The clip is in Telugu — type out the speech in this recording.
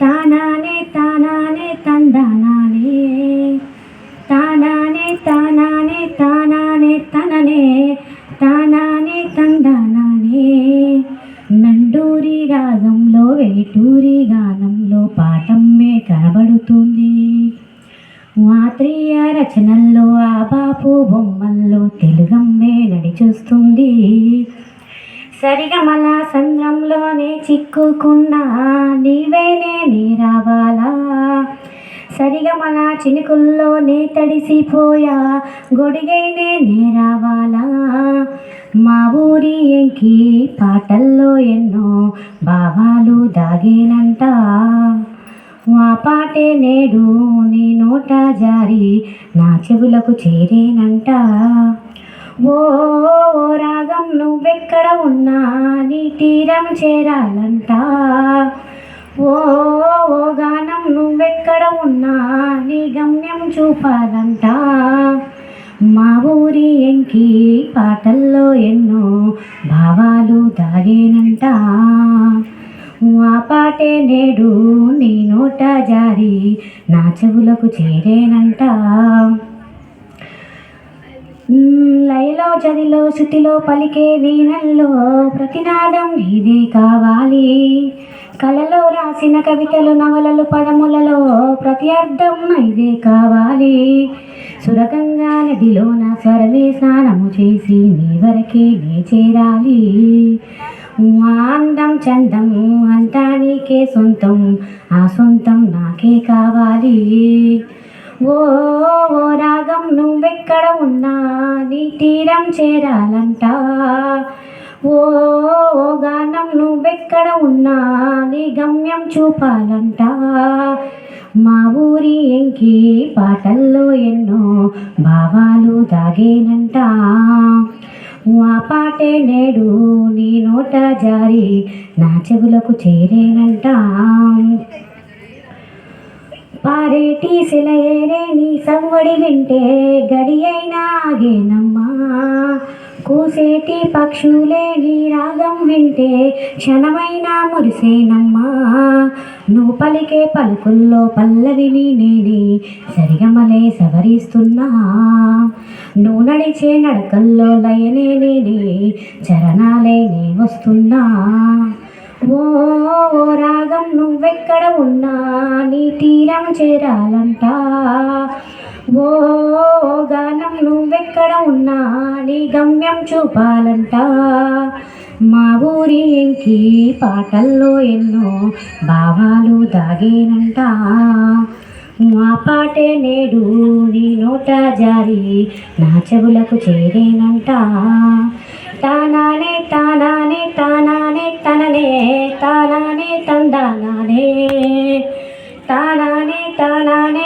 తానానే తానానే తందనానే. తానానే తానానే తానానే తననే. తానానే తందానానే. నండూరి రాగంలో వేటూరి గానంలో పాటమ్మే కనబడుతుంది. మాత్రీయ రచనల్లో ఆ బాపు బొమ్మల్లో తెలుగమ్మే నడిచొస్తుంది. సరిగమల సంద్రంలోనే చిక్కుకున్నా. నీవేనే నీ రావాలా? సరిగమల చినుకుల్లోనే తడిసిపోయా. గొడిగైనే నే రావాలా? మా ఊరి ఎంకి పాటల్లో ఎన్నో భావాలు దాగేనంట. మా పాటే నేడు నీ నోట జారి నా చెవులకు చేరేనంట. ఓ రాగం నువ్వెక్కడ ఉన్నా నీ తీరం చేరాలంట. ఓ ఓ గానం నువ్వెక్కడ ఉన్నా నీ గమ్యం చూపాలంట. మా ఊరి ఎంకి పాటల్లో ఎన్నో భావాలు దాగేనంట. ఆ పాటే నేడు నీ నోట జారి నా చెవులకు చేరేనంట. లయలో చదిలో శృతిలో పలికే వీణల్లో ప్రతినాదం ఇదే కావాలి. కలలో రాసిన కవితలు నవలలు పదములలో ప్రతి అర్థం ఇదే కావాలి. సురగంగా నదిలోన స్వరమే స్నానము చేసి నీ వరకే నే చేరాలి. అందం చందం అంతా నీకే సొంతం ఆ సొంతం నాకే కావాలి. ఓ ఓరా నువ్వెక్కడ ఉన్నా నీ తీరం చేరాలంట. ఓ గానం నువ్వెక్కడ ఉన్నా నీ గమ్యం చూపాలంట. మా ఊరి ఎంకి పాటల్లో ఎన్నో భావాలు దాగేనంట. ఆ పాటే నేడు నీ నోట జారి నా చెవులకు చేరేనంట. పారేటి సెలయేరే నీ సవ్వడి వింటే గడి ఆగేనమ్మా. కూసేటి పక్షులే నీ రాగం వింటే క్షణమైనా మురిసేనమ్మా. నువ్వు పలికే పలుకుల్లో పల్లవిని నేనే సరిగమలే సవరిస్తున్నా. నువ్వు నడిచే నడకల్లో లయనే నేనే చరణాలే నే వస్తున్నా. ఓ చేరాలంట. ఓ గానం నువ్వెక్కడ ఉన్నా నీ గమ్యం చూపాలంట. మా ఊరి ఎంకి పాటల్లో ఎన్నో భావాలు దాగేనంట. మా పాటే నేడు నీ నోట జారి నా చెవులకు చేరేనంట. తానానే తానానే తానానే తననే తానానే తందానానే. తానా తానానే తానానే తననే